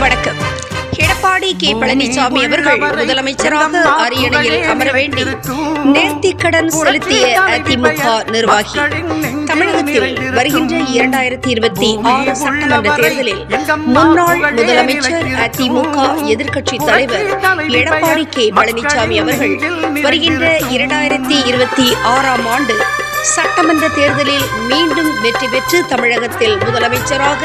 Edappadi K. Palaniswami அவர்கள் முதலமைச்சராக அரியணையில் அமர வேண்டி நேர்த்திக்கடன் செலுத்திய அதிமுக நிர்வாகி. தமிழகத்தில் வருகின்ற இரண்டாயிரத்தி இருபத்தி ஆறு சட்டமன்ற தேர்தலில் முன்னாள் முதலமைச்சர் அதிமுக எதிர்க்கட்சி தலைவர் எடப்பாடி கே. பழனிசாமி அவர்கள் வருகின்ற இரண்டாயிரத்தி இருபத்தி ஆறாம் ஆண்டு சட்டமன்ற தேர்தலில் மீண்டும் வெற்றி பெற்று தமிழகத்தில் முதலமைச்சராக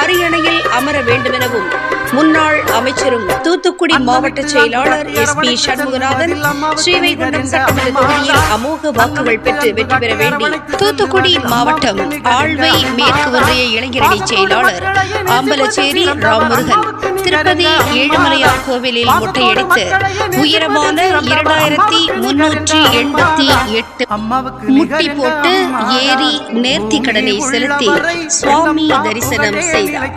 அரியணையில் அமர வேண்டுமெனவும் முன்னாள் அமைச்சரும் தூத்துக்குடி மாவட்ட செயலாளர் எஸ் பி சண்முகநாதன் ஸ்ரீவைகுண்டம் சட்டமன்ற தொகுதியில் அமோக வாக்குகள் பெற்று வெற்றி பெற வேண்டி தூத்துக்குடி மாவட்டம் ஆழ்வை மேற்கு ஒன்றிய இளைஞரணி செயலாளர் ஆம்பலச்சேரி ராம்முருகன். திருப்பதி ஏழுமலையார் கோவிலில் மொட்டையடித்து உயரமான இரண்டாயிரத்தி முன்னூற்றி எண்பத்தி எட்டு முட்டி போட்டு ஏறி நேர்த்தி கடனை செலுத்தி சுவாமி தரிசனம் செய்தார்.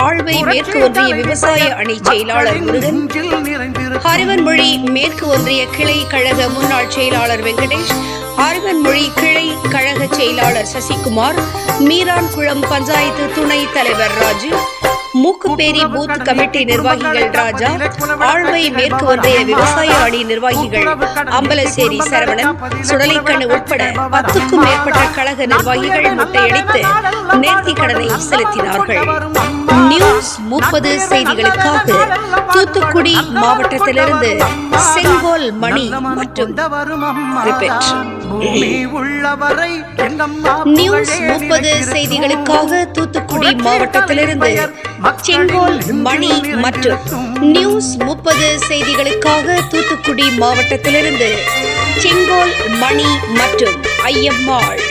ஆழ்வை மேற்கு ஒன்றிய விவசாய அணி செயலாளர் முருகன் ஹரிவன்மொழி மேற்கு ஒன்றிய கிளை கழக முன்னாள் செயலாளர் வெங்கடேஷ் ஹரிவன்மொழி கிளை கழக செயலாளர் சசிகுமார் மீரான்குளம் பஞ்சாயத்து துணை தலைவர் ராஜு மூக்குப்பேரி பூத் கமிட்டி நிர்வாகிகள் ராஜா ஆழ்வை மேற்கு ஒன்றிய விவசாய அணி நிர்வாகிகள் அம்பலசேரி சரவணன் சுடலைக்கண்ணு உட்பட பத்துக்கும் மேற்பட்ட கழக நிர்வாகிகள் முட்டையடித்து நேர்த்தி கடனை செலுத்தினார்கள் நியூஸ் முப்பது செய்திகளுக்காக தூத்துக்குடி மாவட்டத்திலிருந்து செங்கோல் மணி மற்றும். நியூஸ் முப்பது செய்திகளுக்காக தூத்துக்குடி மாவட்டத்திலிருந்து செங்கோல் மணி மற்றும் நியூஸ் முப்பது செய்திகளுக்காக தூத்துக்குடி மாவட்டத்திலிருந்து. செங்கோல் மணி மற்றும் ஐயம்மாள்